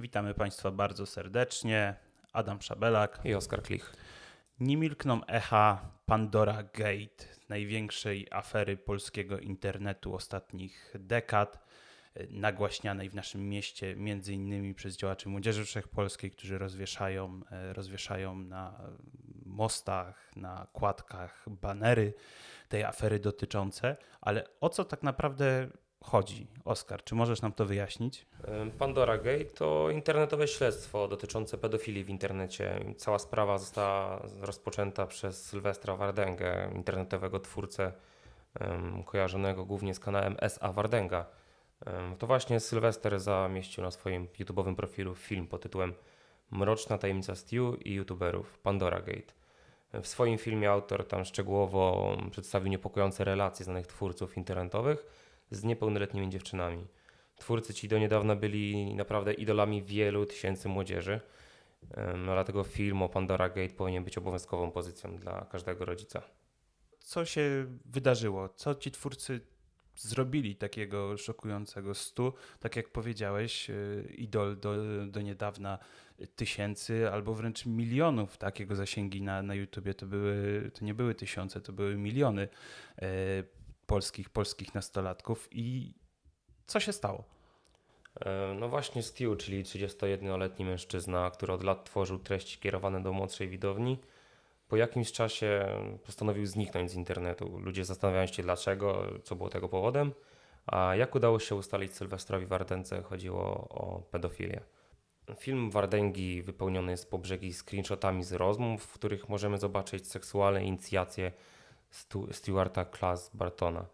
Witamy Państwa bardzo serdecznie. Adam Szabelak. I Oskar Klich. Nie milkną echa Pandora Gate, największej afery polskiego internetu ostatnich dekad, nagłaśnianej w naszym mieście między innymi przez działaczy Młodzieży Wszechpolskiej, którzy rozwieszają, e, rozwieszają na mostach, na kładkach banery tej afery dotyczące. Ale o co tak naprawdę chodzi? Oskar, czy możesz nam to wyjaśnić? Pandora Gate to internetowe śledztwo dotyczące pedofilii w internecie. Cała sprawa została rozpoczęta przez Sylwestra Wardęgę, internetowego twórcę kojarzonego głównie z kanałem S.A. Wardęga. To właśnie Sylwester zamieścił na swoim YouTube'owym profilu film pod tytułem Mroczna tajemnica Stew i youtuberów Pandora Gate. W swoim filmie autor tam szczegółowo przedstawił niepokojące relacje znanych twórców internetowych z niepełnoletnimi dziewczynami. Twórcy ci do niedawna byli naprawdę idolami wielu tysięcy młodzieży. Dlatego film o Pandora Gate powinien być obowiązkową pozycją dla każdego rodzica. Co się wydarzyło? Co ci twórcy zrobili takiego szokującego stu? Tak jak powiedziałeś, y, idol do, do niedawna tysięcy albo wręcz milionów takiego zasięgi na, na YouTubie. To, były, to nie były tysiące, to były miliony e, polskich, polskich nastolatków. I co się stało? E, no właśnie Stew, czyli 31-letni mężczyzna, który od lat tworzył treści kierowane do młodszej widowni, po jakimś czasie postanowił zniknąć z internetu. Ludzie zastanawiają się dlaczego, co było tego powodem, a jak udało się ustalić Sylwestrowi Wardędze, chodziło o pedofilię. Film Wardęgi wypełniony jest po brzegi screenshotami z rozmów, w których możemy zobaczyć seksualne inicjacje Stewarta Class Bartona.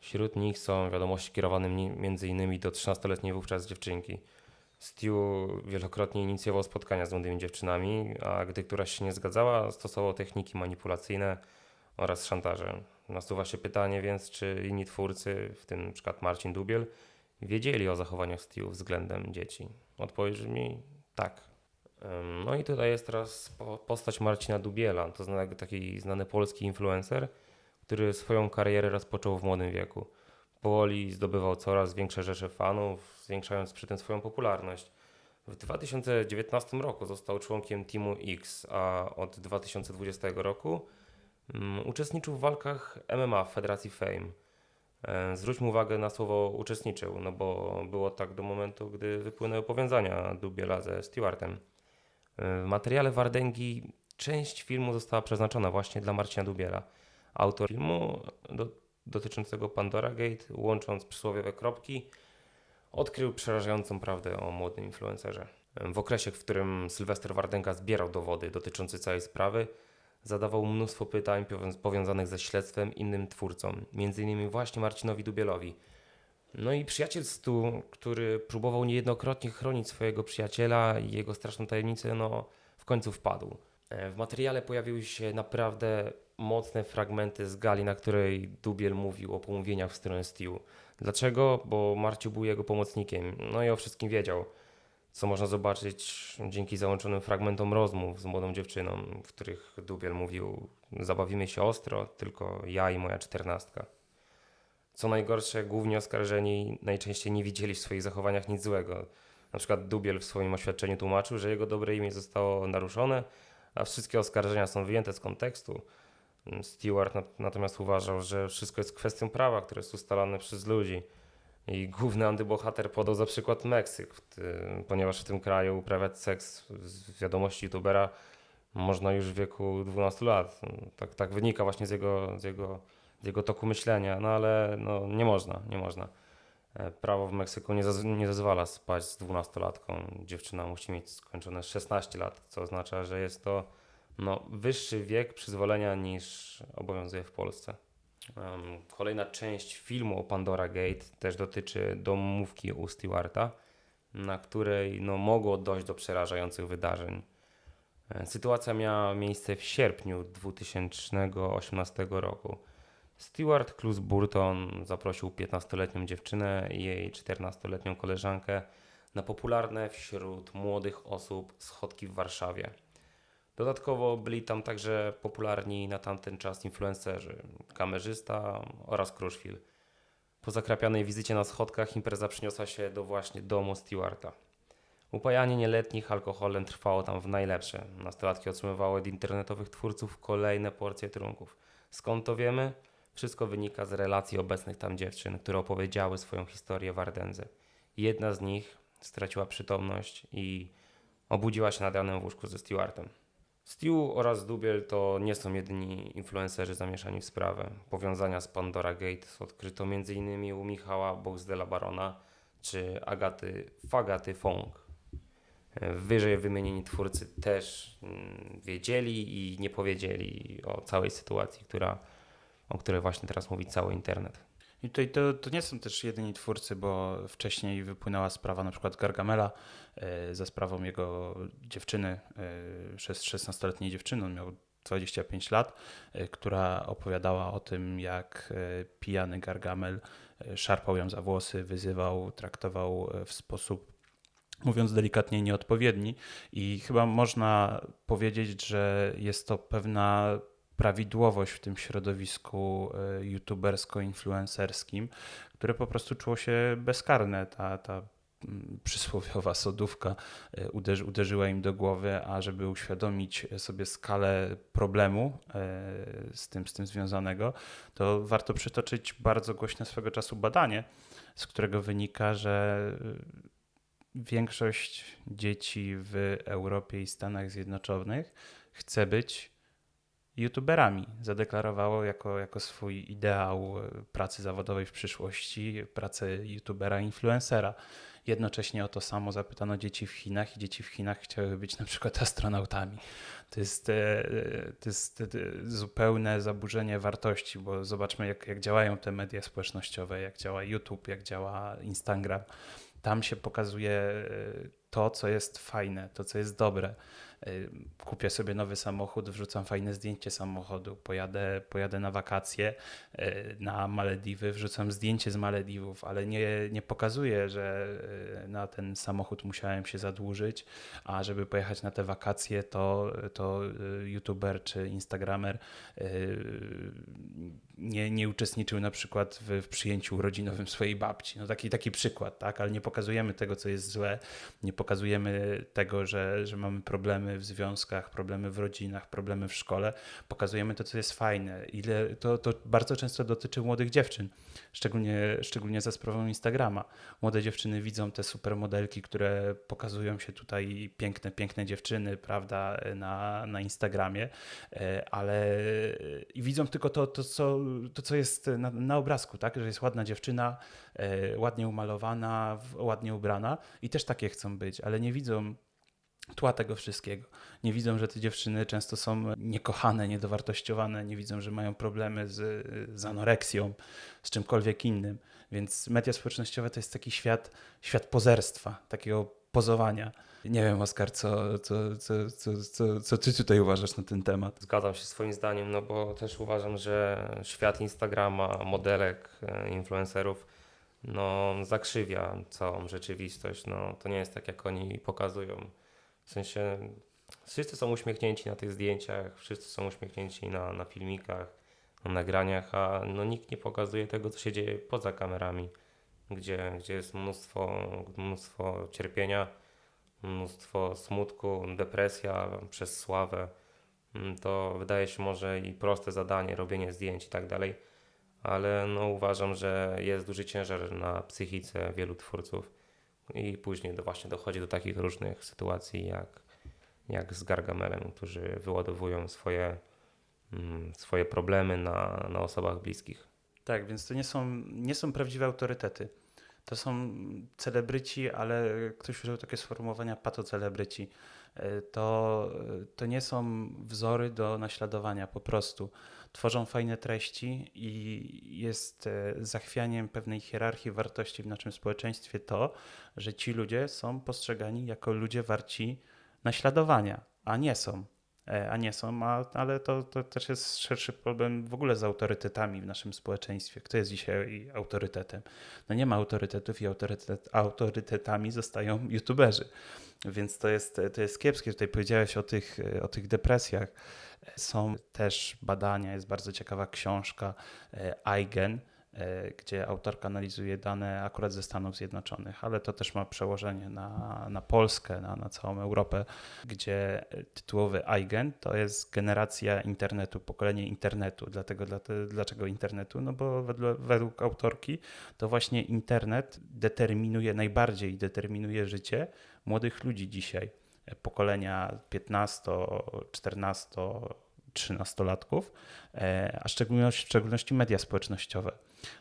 Wśród nich są wiadomości kierowane m.in. do 13-letniej wówczas dziewczynki. Stu wielokrotnie inicjował spotkania z młodymi dziewczynami, a gdy któraś się nie zgadzała, stosował techniki manipulacyjne oraz szantaże. Nasuwa się pytanie więc, czy inni twórcy, w tym np. Marcin Dubiel, wiedzieli o zachowaniach Stu względem dzieci. Odpowiedź brzmi tak. No i tutaj jest teraz postać Marcina Dubiela, to taki znany polski influencer, który swoją karierę rozpoczął w młodym wieku. Powoli zdobywał coraz większe rzesze fanów, zwiększając przy tym swoją popularność. W 2019 roku został członkiem Teamu X, a od 2020 roku um, uczestniczył w walkach MMA w Federacji Fame. Zwróćmy uwagę na słowo uczestniczył, no bo było tak do momentu, gdy wypłynęły powiązania Dubiela ze Stewartem. W materiale Wardęgi część filmu została przeznaczona właśnie dla Marcina Dubiela. Autor filmu do, dotyczącego Pandora Gate, łącząc przysłowiowe kropki, odkrył przerażającą prawdę o młodym influencerze. W okresie, w którym Sylwester Wardęga zbierał dowody dotyczące całej sprawy, zadawał mnóstwo pytań powiązanych ze śledztwem innym twórcom, m.in. właśnie Marcinowi Dubielowi. No i przyjaciel Stu, który próbował niejednokrotnie chronić swojego przyjaciela i jego straszną tajemnicę, no w końcu wpadł. W materiale pojawiły się naprawdę mocne fragmenty z gali, na której Dubiel mówił o pomówieniach w stronę Stew. Dlaczego? Bo Marciu był jego pomocnikiem, no i o wszystkim wiedział, co można zobaczyć dzięki załączonym fragmentom rozmów z młodą dziewczyną, w których Dubiel mówił zabawimy się ostro, tylko ja i moja czternastka. Co najgorsze, głównie oskarżeni najczęściej nie widzieli w swoich zachowaniach nic złego. Na przykład Dubiel w swoim oświadczeniu tłumaczył, że jego dobre imię zostało naruszone, a wszystkie oskarżenia są wyjęte z kontekstu. Stewart natomiast uważał, że wszystko jest kwestią prawa, które jest ustalane przez ludzi. I główny antybohater podał za przykład Meksyk, ponieważ w tym kraju uprawiać seks z wiadomości youtubera można już w wieku 12 lat. Tak, tak wynika właśnie z jego, z, jego, z jego toku myślenia, no ale no, nie można, nie można. E, prawo w Meksyku nie, nie zezwala spać z dwunastolatką. Dziewczyna musi mieć skończone 16 lat, co oznacza, że jest to no, wyższy wiek przyzwolenia niż obowiązuje w Polsce. Um, kolejna część filmu o Pandora Gate też dotyczy domówki u Stewarta, na której no, mogło dojść do przerażających wydarzeń. E, sytuacja miała miejsce w sierpniu 2018 roku. Stewart Klus Burton zaprosił 15-letnią dziewczynę i jej 14-letnią koleżankę na popularne wśród młodych osób schodki w Warszawie. Dodatkowo byli tam także popularni na tamten czas influencerzy, kamerzysta oraz Kruszwil. Po zakrapianej wizycie na schodkach impreza przyniosła się do właśnie domu Stewarta. Upajanie nieletnich alkoholem trwało tam w najlepsze. Nastolatki otrzymywały od internetowych twórców kolejne porcje trunków. Skąd to wiemy? Wszystko wynika z relacji obecnych tam dziewczyn, które opowiedziały swoją historię w Ardendze. Jedna z nich straciła przytomność i obudziła się nad ranem w łóżku ze Stewartem. Stu oraz Dubiel to nie są jedyni influencerzy zamieszani w sprawę. Powiązania z Pandora Gate odkryto m.in. u Michała Boxdela Barona czy Agaty Fagaty Fong. Wyżej wymienieni twórcy też mm, wiedzieli i nie powiedzieli o całej sytuacji, która, o której właśnie teraz mówi cały internet. I tutaj to, to nie są też jedyni twórcy, bo wcześniej wypłynęła sprawa na przykład Gargamela e, za sprawą jego dziewczyny, e, 16-letniej dziewczyny, on miał 25 lat, e, która opowiadała o tym, jak e, pijany Gargamel e, szarpał ją za włosy, wyzywał, traktował e, w sposób, mówiąc delikatnie, nieodpowiedni. I chyba można powiedzieć, że jest to pewna prawidłowość w tym środowisku e, youtubersko-influencerskim, które po prostu czuło się bezkarne. Ta, ta mm, przysłowiowa sodówka e, uderzy, uderzyła im do głowy, a żeby uświadomić sobie skalę problemu e, z tym, z tym związanego, to warto przytoczyć bardzo głośne swego czasu badanie, z którego wynika, że większość dzieci w Europie i Stanach Zjednoczonych chce być youtuberami. Zadeklarowało jako, jako swój ideał e, pracy zawodowej w przyszłości pracę youtubera, influencera. Jednocześnie o to samo zapytano dzieci w Chinach i dzieci w Chinach chciały być na przykład astronautami. To jest, e, to jest e, zupełne zaburzenie wartości, bo zobaczmy jak, jak działają te media społecznościowe, jak działa YouTube, jak działa Instagram. Tam się pokazuje to, co jest fajne, to, co jest dobre. E, Kupię sobie nowy samochód, wrzucam fajne zdjęcie samochodu, pojadę, pojadę na wakacje e, na Malediwy, wrzucam zdjęcie z Malediwów, ale nie, nie pokazuję, że e, na ten samochód musiałem się zadłużyć, a żeby pojechać na te wakacje, to, to youtuber czy instagramer nie, nie uczestniczył na przykład w, w przyjęciu urodzinowym swojej babci. No taki, taki przykład, tak? Ale nie pokazujemy tego, co jest złe, nie pokazujemy tego, że, że mamy problemy w związkach, problemy w rodzinach, problemy w szkole. Pokazujemy to, co jest fajne. Ile, to, to bardzo często dotyczy młodych dziewczyn, szczególnie, szczególnie za sprawą Instagrama. Młode dziewczyny widzą te supermodelki, które pokazują się tutaj piękne, piękne dziewczyny, prawda, na, na Instagramie, e, ale i widzą tylko to, to, co, to, co jest na, na obrazku, tak? Że jest ładna dziewczyna, e, ładnie umalowana, ładnie ubrana i też takie chcą być, ale nie widzą tła tego wszystkiego. Nie widzą, że te dziewczyny często są niekochane, niedowartościowane, nie widzą, że mają problemy z, z anoreksją, z czymkolwiek innym. Więc media społecznościowe to jest taki świat, świat pozerstwa, takiego pozowania. Nie wiem, Oskar, co, co, co, co, co, ty tutaj uważasz na ten temat? Zgadzam się z Twoim zdaniem, no bo też uważam, że świat Instagrama, modelek, e, influencerów, no zakrzywia całą rzeczywistość. No to nie jest tak, jak oni pokazują. W sensie wszyscy są uśmiechnięci na tych zdjęciach, wszyscy są uśmiechnięci na, na filmikach, na nagraniach, a no nikt nie pokazuje tego, co się dzieje poza kamerami, gdzie, gdzie jest mnóstwo, mnóstwo cierpienia, mnóstwo smutku, depresja przez sławę. Mm, to wydaje się może i proste zadanie, robienie zdjęć i tak dalej, ale no uważam, że jest duży ciężar na psychice wielu twórców i później do, właśnie dochodzi do takich różnych sytuacji jak, jak z Gargamelem, którzy wyładowują swoje, mm, swoje problemy na, na osobach bliskich. Tak, więc to nie są, nie są prawdziwe autorytety. To są celebryci, ale ktoś użył takie sformułowania patocelebryci. E, To, to nie są wzory do naśladowania po prostu. Tworzą fajne treści i jest e, zachwianiem pewnej hierarchii wartości w naszym społeczeństwie to, że ci ludzie są postrzegani jako ludzie warci naśladowania, a nie są. E, A nie są, a, ale to, to też jest szerszy problem w ogóle z autorytetami w naszym społeczeństwie. Kto jest dzisiaj autorytetem? No nie ma autorytetów i autorytet, autorytetami zostają youtuberzy. Więc to jest, to jest kiepskie. Tutaj powiedziałeś o tych, o tych depresjach. Są też badania, jest bardzo ciekawa książka e, Eigen, e, gdzie autorka analizuje dane akurat ze Stanów Zjednoczonych, ale to też ma przełożenie na, na Polskę, na, na całą Europę, gdzie tytułowy iGen to jest generacja internetu, pokolenie internetu. Dlatego, dlate- dlaczego internetu? No bo wedle, według autorki to właśnie internet determinuje, najbardziej determinuje życie młodych ludzi dzisiaj. Pokolenia 15, 14, 13-latków, e, a szczególności, w szczególności media społecznościowe.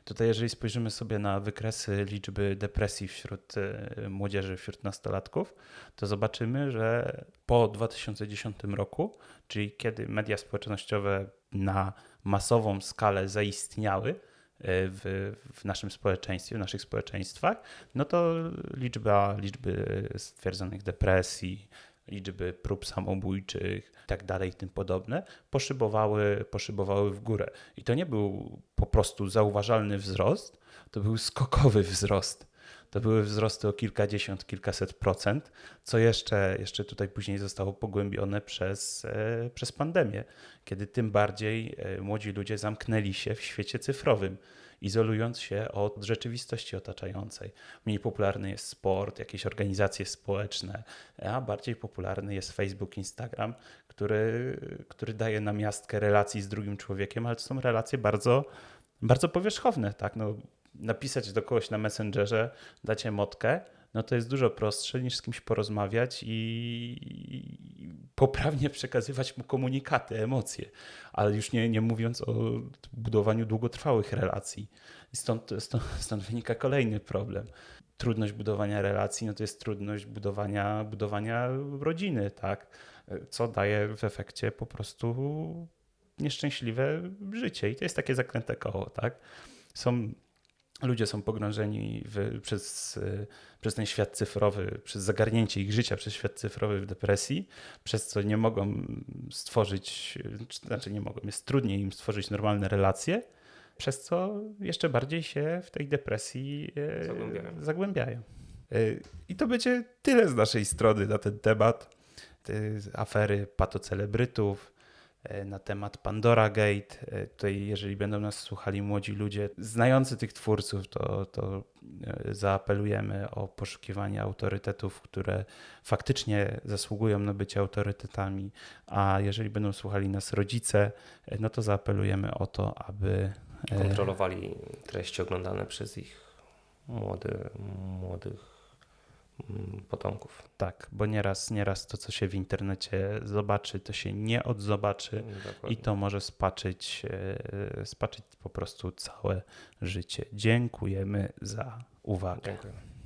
Tutaj, jeżeli spojrzymy sobie na wykresy liczby depresji wśród e, młodzieży, wśród nastolatków, to zobaczymy, że po 2010 roku, czyli kiedy media społecznościowe na masową skalę zaistniały, e, w, w naszym społeczeństwie, w naszych społeczeństwach, no to liczba, liczby stwierdzonych depresji, liczby prób samobójczych i tak dalej i tym podobne poszybowały, poszybowały w górę. I to nie był po prostu zauważalny wzrost, to był skokowy wzrost. To były wzrosty o kilkadziesiąt, kilkaset procent, co jeszcze, jeszcze tutaj później zostało pogłębione przez, e, przez pandemię, kiedy tym bardziej e, młodzi ludzie zamknęli się w świecie cyfrowym, izolując się od rzeczywistości otaczającej. Mniej popularny jest sport, jakieś organizacje społeczne, a bardziej popularny jest Facebook, Instagram, który, który daje nam miastkę relacji z drugim człowiekiem, ale to są relacje bardzo, bardzo powierzchowne. Tak? No, napisać do kogoś na Messengerze, dacie motkę, no to jest dużo prostsze niż z kimś porozmawiać i, poprawnie przekazywać mu komunikaty, emocje, ale już nie, nie mówiąc o budowaniu długotrwałych relacji. Stąd, stąd, stąd wynika kolejny problem. Trudność budowania relacji, no to jest trudność budowania, budowania rodziny, tak? Co daje w efekcie po prostu nieszczęśliwe życie. I to jest takie zakręte koło, tak? Są ludzie są pogrążeni w, przez, y, przez ten świat cyfrowy, przez zagarnięcie ich życia przez świat cyfrowy w depresji, przez co nie mogą stworzyć, czy- znaczy nie mogą, jest trudniej im stworzyć normalne relacje, przez co jeszcze bardziej się w tej depresji y, Zagłębiają. zagłębiają. I to będzie tyle z naszej strony na ten temat. Te afery patocelebrytów, e, na temat Pandora Gate. E, Tutaj, jeżeli będą nas słuchali młodzi ludzie znający tych twórców, to, to e, zaapelujemy o poszukiwanie autorytetów, które faktycznie zasługują na bycie autorytetami. A jeżeli będą słuchali nas rodzice, e, no to zaapelujemy o to, aby. e, Kontrolowali treści oglądane przez ich młody, młodych potomków. Tak, bo nieraz, nieraz to, co się w internecie zobaczy, to się nie odzobaczy. Dokładnie. I to może spaczyć, e, spaczyć po prostu całe życie. Dziękujemy za uwagę. Dziękuję.